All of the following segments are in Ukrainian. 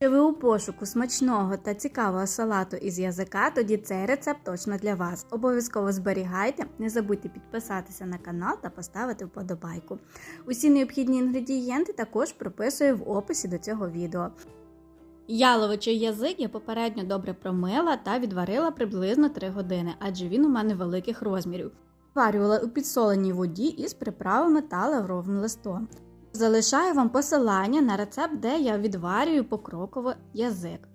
Якщо ви у пошуку смачного та цікавого салату із язика, тоді цей рецепт точно для вас. Обов'язково зберігайте, не забудьте підписатися на канал та поставити вподобайку. Усі необхідні інгредієнти також прописую в описі до цього відео. Яловичий язик я попередньо добре промила та відварила приблизно 3 години, адже він у мене великих розмірів. Варювала у підсоленій воді із приправами та лавровим листом. Залишаю вам посилання на рецепт, де я відварюю покроково язик.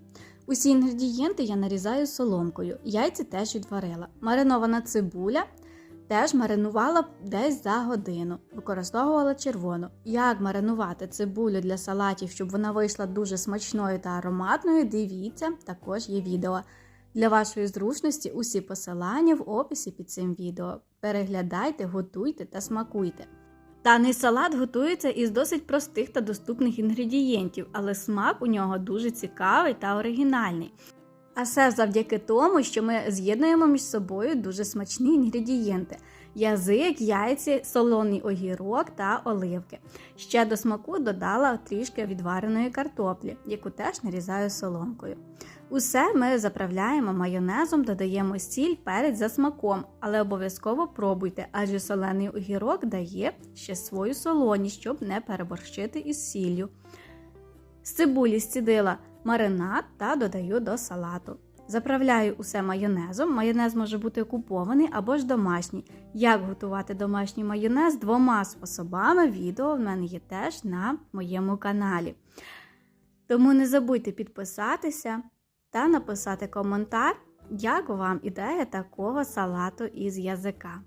Усі інгредієнти я нарізаю соломкою. Яйці теж відварила. Маринована цибуля теж маринувала десь за годину. Використовувала червону. Як маринувати цибулю для салатів, щоб вона вийшла дуже смачною та ароматною, дивіться, також є відео. Для вашої зручності усі посилання в описі під цим відео. Переглядайте, готуйте та смакуйте. Даний салат готується із досить простих та доступних інгредієнтів, але смак у нього дуже цікавий та оригінальний. А все завдяки тому, що ми з'єднуємо між собою дуже смачні інгредієнти: язик, яйці, солоний огірок та оливки. Ще до смаку додала трішки відвареної картоплі, яку теж нарізаю соломкою. Усе ми заправляємо майонезом, додаємо сіль, перець за смаком, але обов'язково пробуйте, адже солений огірок дає ще свою солоність, щоб не переборщити із сіллю. З цибулі зцідила маринад та додаю до салату. Заправляю усе майонезом. Майонез може бути купований або ж домашній. Як готувати домашній майонез двома способами, відео в мене є теж на моєму каналі. Тому не забудьте підписатися та написати коментар, як вам ідея такого салату із язика.